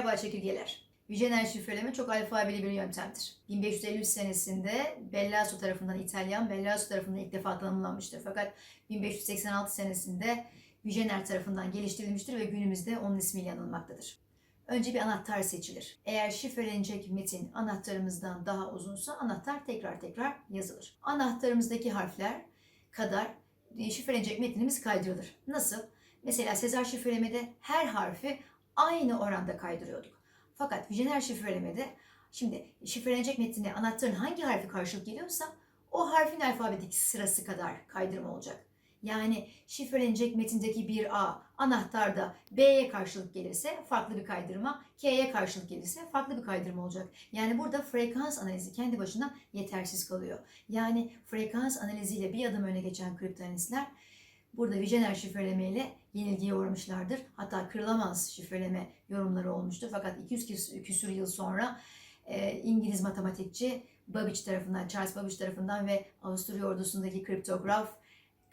Merhaba çekirgeler. Vijener şifreleme çok alfabeli bir yöntemdir. 1553 senesinde Bellaso tarafından İtalyan Bellaso tarafından ilk defa tanımlanmıştır. Fakat 1586 senesinde Vijener tarafından geliştirilmiştir ve günümüzde onun ismiyle anılmaktadır. Önce bir anahtar seçilir. Eğer şifrelenecek metin anahtarımızdan daha uzunsa anahtar tekrar tekrar yazılır. Anahtarımızdaki harfler kadar e, şifrelenecek metnimiz kaydırılır. Nasıl? Mesela Sezar şifrelemede her harfi aynı oranda kaydırıyorduk. Fakat Vijener şifrelemede şimdi şifrelenecek metnine anahtarın hangi harfi karşılık geliyorsa o harfin alfabedeki sırası kadar kaydırma olacak. Yani şifrelenecek metindeki bir A anahtarda B'ye karşılık gelirse farklı bir kaydırma, K'ye karşılık gelirse farklı bir kaydırma olacak. Yani burada frekans analizi kendi başına yetersiz kalıyor. Yani frekans analiziyle bir adım öne geçen kriptoanalistler burada Vijener şifreleme ile yenilgiye uğramışlardır. Hatta kırılamaz şifreleme yorumları olmuştu. Fakat 200 küs- küsür yıl sonra e, İngiliz matematikçi Babbage tarafından, Charles Babbage tarafından ve Avusturya ordusundaki kriptograf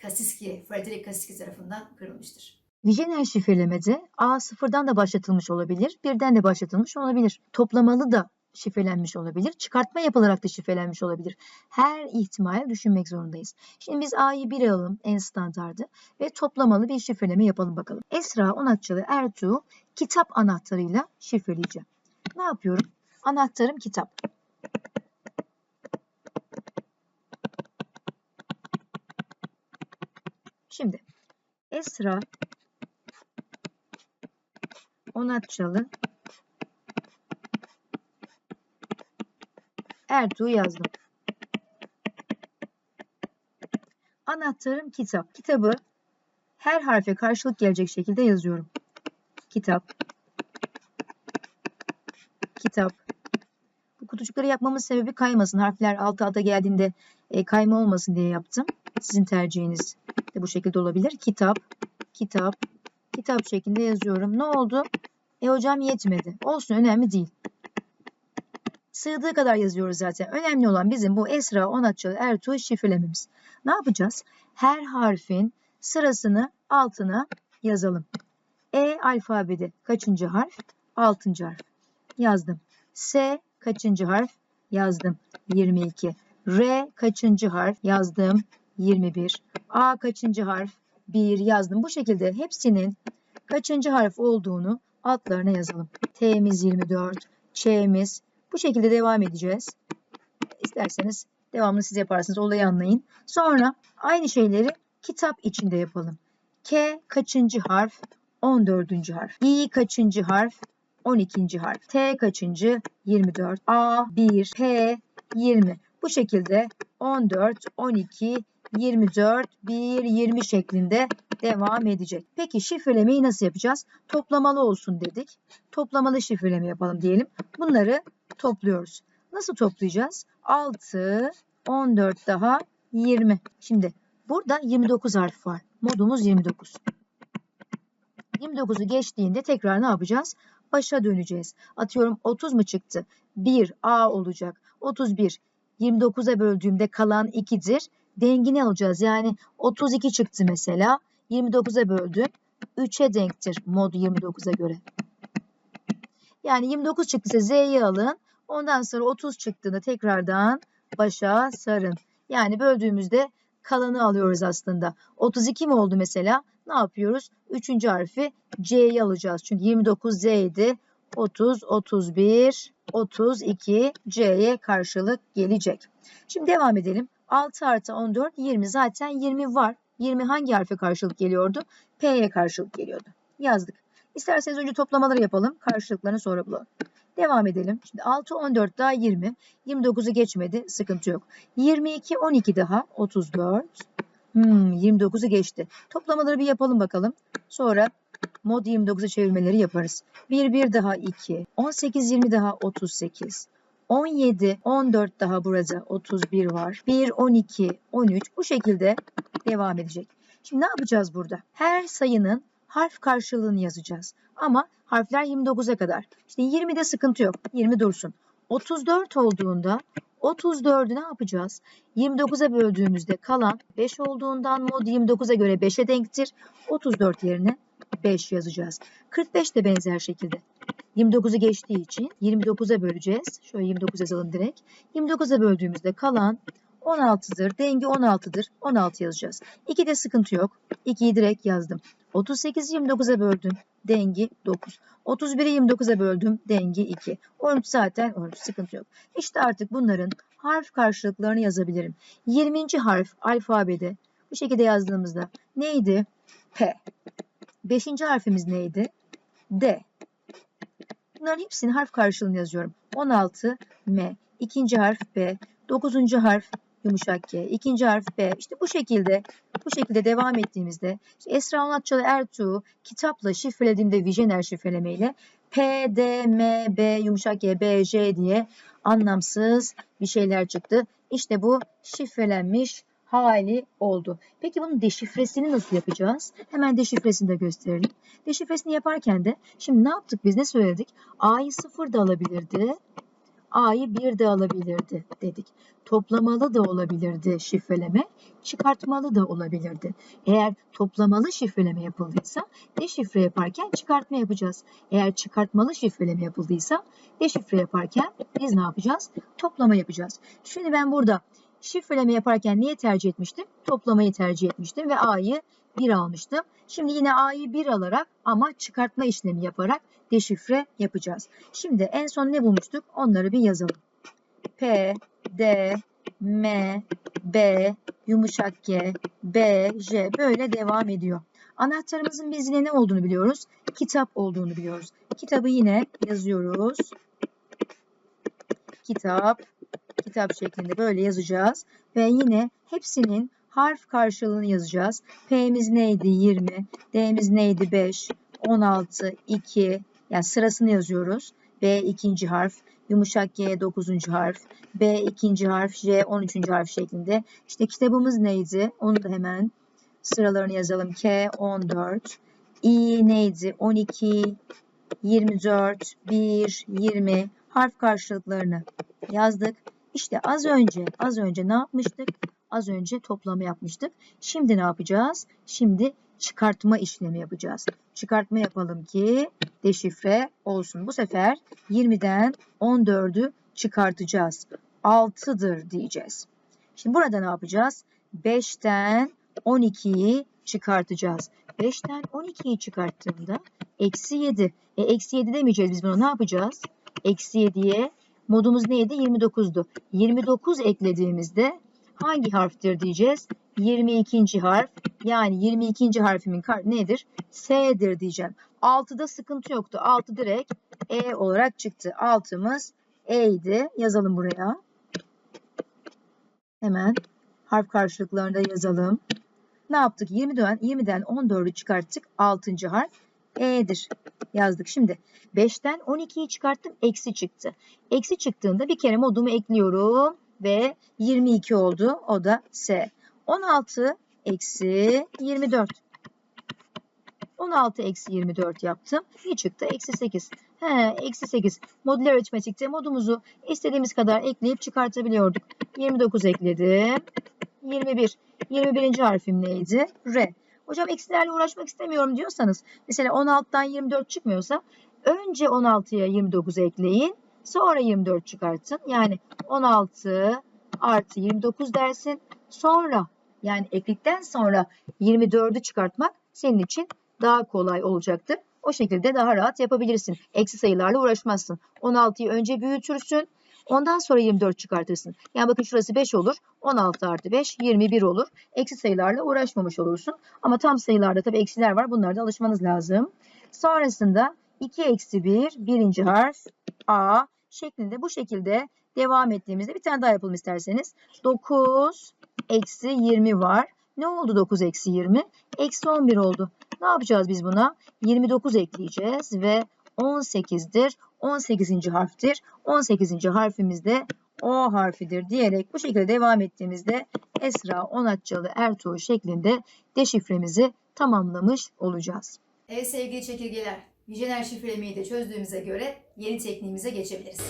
Kasiski, Frederick Kasiski tarafından kırılmıştır. Vijener şifrelemede A sıfırdan da başlatılmış olabilir, birden de başlatılmış olabilir. Toplamalı da şifrelenmiş olabilir, çıkartma yapılarak da şifrelenmiş olabilir. Her ihtimal düşünmek zorundayız. Şimdi biz A'yı 1 alalım en standardı ve toplamalı bir şifreleme yapalım bakalım. Esra Onatçılı Ertuğ kitap anahtarıyla şifreleyeceğim. Ne yapıyorum? Anahtarım kitap. Şimdi Esra Onatçalı Ertuğ yazdım. Anahtarım kitap. Kitabı her harfe karşılık gelecek şekilde yazıyorum. Kitap. Kitap. Bu kutucukları yapmamın sebebi kaymasın. Harfler alt alta geldiğinde e, kayma olmasın diye yaptım. Sizin tercihiniz de bu şekilde olabilir. Kitap, kitap, kitap şeklinde yazıyorum. Ne oldu? E hocam yetmedi. Olsun önemli değil. Sığdığı kadar yazıyoruz zaten. Önemli olan bizim bu Esra, Onatçılı, Ertuğ şifrelememiz. Ne yapacağız? Her harfin sırasını altına yazalım. E alfabede kaçıncı harf? Altıncı harf. Yazdım. S kaçıncı harf? Yazdım. 22. R kaçıncı harf? Yazdım. 21. A kaçıncı harf? 1 yazdım. Bu şekilde hepsinin kaçıncı harf olduğunu altlarına yazalım. T'miz 24, Ç'miz. Bu şekilde devam edeceğiz. İsterseniz devamlı siz yaparsınız. Olayı anlayın. Sonra aynı şeyleri kitap içinde yapalım. K kaçıncı harf? 14. harf. İ kaçıncı harf? 12. harf. T kaçıncı? 24. A 1, P 20. Bu şekilde 14, 12, 24, 1, 20 şeklinde devam edecek. Peki şifrelemeyi nasıl yapacağız? Toplamalı olsun dedik. Toplamalı şifreleme yapalım diyelim. Bunları topluyoruz. Nasıl toplayacağız? 6, 14 daha 20. Şimdi burada 29 harf var. Modumuz 29. 29'u geçtiğinde tekrar ne yapacağız? Başa döneceğiz. Atıyorum 30 mu çıktı? 1 A olacak. 31. 29'a böldüğümde kalan 2'dir. Dengini alacağız. Yani 32 çıktı mesela. 29'a böldüm. 3'e denktir mod 29'a göre. Yani 29 çıktıysa Z'yi alın. Ondan sonra 30 çıktığında tekrardan başa sarın. Yani böldüğümüzde kalanı alıyoruz aslında. 32 mi oldu mesela? Ne yapıyoruz? Üçüncü harfi C'yi alacağız. Çünkü 29 Z idi. 30, 31, 32 C'ye karşılık gelecek. Şimdi devam edelim. 6 artı 14, 20. Zaten 20 var. 20 hangi harfe karşılık geliyordu? P'ye karşılık geliyordu. Yazdık. İsterseniz önce toplamaları yapalım. Karşılıklarını sonra bulalım. Devam edelim. Şimdi 6, 14 daha 20. 29'u geçmedi. Sıkıntı yok. 22, 12 daha 34. Hmm, 29'u geçti. Toplamaları bir yapalım bakalım. Sonra mod 29'a çevirmeleri yaparız. 1, 1 daha 2. 18, 20 daha 38. 17, 14 daha burada 31 var. 1, 12, 13 bu şekilde devam edecek. Şimdi ne yapacağız burada? Her sayının harf karşılığını yazacağız. Ama harfler 29'a kadar. İşte 20'de sıkıntı yok. 20 dursun. 34 olduğunda 34'ü ne yapacağız? 29'a böldüğümüzde kalan 5 olduğundan mod 29'a göre 5'e denktir. 34 yerine 5 yazacağız. 45 de benzer şekilde. 29'u geçtiği için 29'a böleceğiz. Şöyle 29 yazalım direkt. 29'a böldüğümüzde kalan 16'dır. Dengi 16'dır. 16 yazacağız. 2'de sıkıntı yok. 2'yi direkt yazdım. 38'i 29'a böldüm. Dengi 9. 31'i 29'a böldüm. Dengi 2. 13 zaten 13 sıkıntı yok. İşte artık bunların harf karşılıklarını yazabilirim. 20. harf alfabede bu şekilde yazdığımızda neydi? P. 5. harfimiz neydi? D. Bunların hepsinin harf karşılığını yazıyorum. 16 M. İkinci harf B. Dokuzuncu harf yumuşak G. İkinci harf B. İşte bu şekilde bu şekilde devam ettiğimizde işte Esra Onatçalı Ertuğ kitapla şifrelediğimde Vijener şifrelemeyle P, D, M, B, yumuşak G, B, J diye anlamsız bir şeyler çıktı. İşte bu şifrelenmiş hali oldu. Peki bunun deşifresini nasıl yapacağız? Hemen deşifresini de gösterelim. Deşifresini yaparken de şimdi ne yaptık biz ne söyledik? A'yı sıfır da alabilirdi. A'yı bir de alabilirdi dedik. Toplamalı da olabilirdi şifreleme, çıkartmalı da olabilirdi. Eğer toplamalı şifreleme yapıldıysa deşifre yaparken çıkartma yapacağız. Eğer çıkartmalı şifreleme yapıldıysa deşifre yaparken biz ne yapacağız? Toplama yapacağız. Şimdi ben burada şifreleme yaparken niye tercih etmiştim? Toplamayı tercih etmiştim ve A'yı 1 almıştım. Şimdi yine A'yı 1 alarak ama çıkartma işlemi yaparak deşifre yapacağız. Şimdi en son ne bulmuştuk? Onları bir yazalım. P, D, M, B, yumuşak G, B, J böyle devam ediyor. Anahtarımızın biz yine ne olduğunu biliyoruz? Kitap olduğunu biliyoruz. Kitabı yine yazıyoruz. Kitap, kitap şeklinde böyle yazacağız. Ve yine hepsinin harf karşılığını yazacağız. P'miz neydi? 20. D'miz neydi? 5. 16, 2. Yani sırasını yazıyoruz. B ikinci harf. Yumuşak G 9. harf. B ikinci harf. J 13. harf şeklinde. İşte kitabımız neydi? Onu da hemen sıralarını yazalım. K 14. İ neydi? 12, 24, 1, 20 harf karşılıklarını yazdık. İşte az önce, az önce ne yapmıştık? Az önce toplama yapmıştık. Şimdi ne yapacağız? Şimdi çıkartma işlemi yapacağız. Çıkartma yapalım ki deşifre olsun. Bu sefer 20'den 14'ü çıkartacağız. 6'dır diyeceğiz. Şimdi burada ne yapacağız? 5'ten 12'yi çıkartacağız. 5'ten 12'yi çıkarttığımda eksi 7. E, eksi 7 demeyeceğiz biz bunu ne yapacağız? Eksi 7'ye modumuz neydi? 29'du. 29 eklediğimizde hangi harftir diyeceğiz? 22. harf. Yani 22. harfimin nedir? S'dir diyeceğim. 6'da sıkıntı yoktu. 6 direkt E olarak çıktı. 6'mız E'ydi. Yazalım buraya. Hemen harf karşılıklarını da yazalım. Ne yaptık? 20'den, 20'den 14'ü çıkarttık. 6. harf E'dir. Yazdık. Şimdi 5'ten 12'yi çıkarttım. Eksi çıktı. Eksi çıktığında bir kere modumu ekliyorum. Ve 22 oldu. O da S. 16 eksi 24. 16 eksi 24 yaptım. Ne çıktı? Eksi 8. He, eksi 8. Modüler aritmetikte modumuzu istediğimiz kadar ekleyip çıkartabiliyorduk. 29 ekledim. 21. 21. harfim neydi? R. Hocam eksilerle uğraşmak istemiyorum diyorsanız mesela 16'dan 24 çıkmıyorsa önce 16'ya 29 ekleyin. Sonra 24 çıkartın. Yani 16 artı 29 dersin. Sonra yani eklikten sonra 24'ü çıkartmak senin için daha kolay olacaktır. O şekilde daha rahat yapabilirsin. Eksi sayılarla uğraşmazsın. 16'yı önce büyütürsün. Ondan sonra 24 çıkartırsın. Yani bakın şurası 5 olur. 16 artı 5 21 olur. Eksi sayılarla uğraşmamış olursun. Ama tam sayılarda tabii eksiler var. Bunlara da alışmanız lazım. Sonrasında 2 eksi 1 birinci harf A şeklinde bu şekilde devam ettiğimizde bir tane daha yapalım isterseniz. 9 eksi 20 var. Ne oldu 9 eksi 20? Eksi 11 oldu. Ne yapacağız biz buna? 29 ekleyeceğiz ve 18'dir. 18. harftir. 18. harfimiz de O harfidir diyerek bu şekilde devam ettiğimizde Esra Onatçalı Ertuğ şeklinde deşifremizi tamamlamış olacağız. Evet sevgili çekirgeler, Vijener şifrelemeyi de çözdüğümüze göre yeni tekniğimize geçebiliriz.